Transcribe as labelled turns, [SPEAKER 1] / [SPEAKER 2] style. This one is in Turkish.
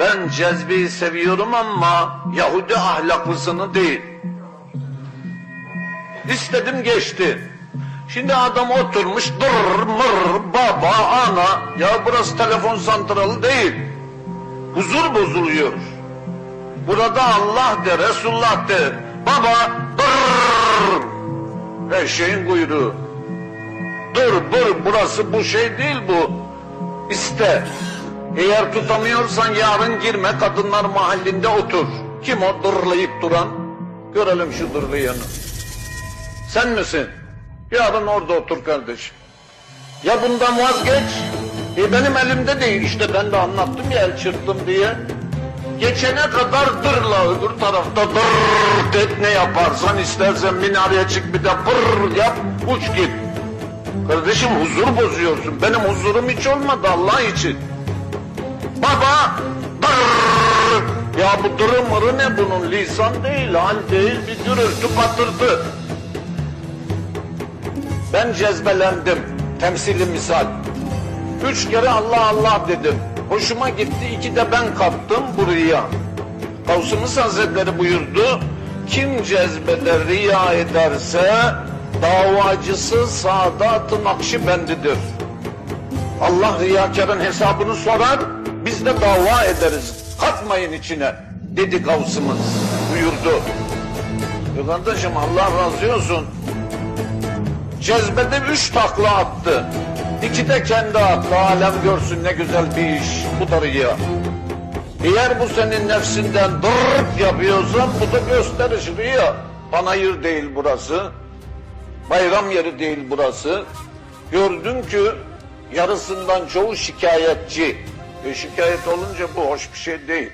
[SPEAKER 1] Ben cezbeyi seviyorum ama Yahudi ahlaklısını değil. İstedim geçti. Şimdi adam oturmuş dır mır baba ana ya burası telefon santralı değil. Huzur bozuluyor. Burada Allah de Resulullah de baba dır eşeğin kuyruğu. Dur dur burası bu şey değil bu. İste. Eğer tutamıyorsan yarın girme kadınlar mahallinde otur. Kim o dırlayıp duran? Görelim şu dırlayanı. Sen misin? Yarın orada otur kardeşim. Ya bundan vazgeç. E benim elimde değil. İşte ben de anlattım ya el çırptım diye. Geçene kadar dırla öbür tarafta dır et ne yaparsan istersen minareye çık bir de pırr yap uç git. Kardeşim huzur bozuyorsun. Benim huzurum hiç olmadı Allah için. Baba dır. Ya bu dırı mırı ne bunun lisan değil hal değil bir gürültü patırtı. Ben cezbelendim. Temsili misal. Üç kere Allah Allah dedim. Hoşuma gitti. iki de ben kaptım buraya. Kavsımız Hazretleri buyurdu. Kim cezbede riya ederse davacısı Sadat-ı Nakşibendidir. Allah riyakarın hesabını sorar. Biz de dava ederiz. Katmayın içine dedi Kavsımız. Buyurdu. Ya kardeşim Allah razı olsun. Cezbede üç takla attı. İki de kendi attı. Alem görsün ne güzel bir iş. Bu da riya. Eğer bu senin nefsinden dırrt yapıyorsan bu da gösteriş riya. Panayır değil burası. Bayram yeri değil burası. Gördün ki yarısından çoğu şikayetçi. E şikayet olunca bu hoş bir şey değil.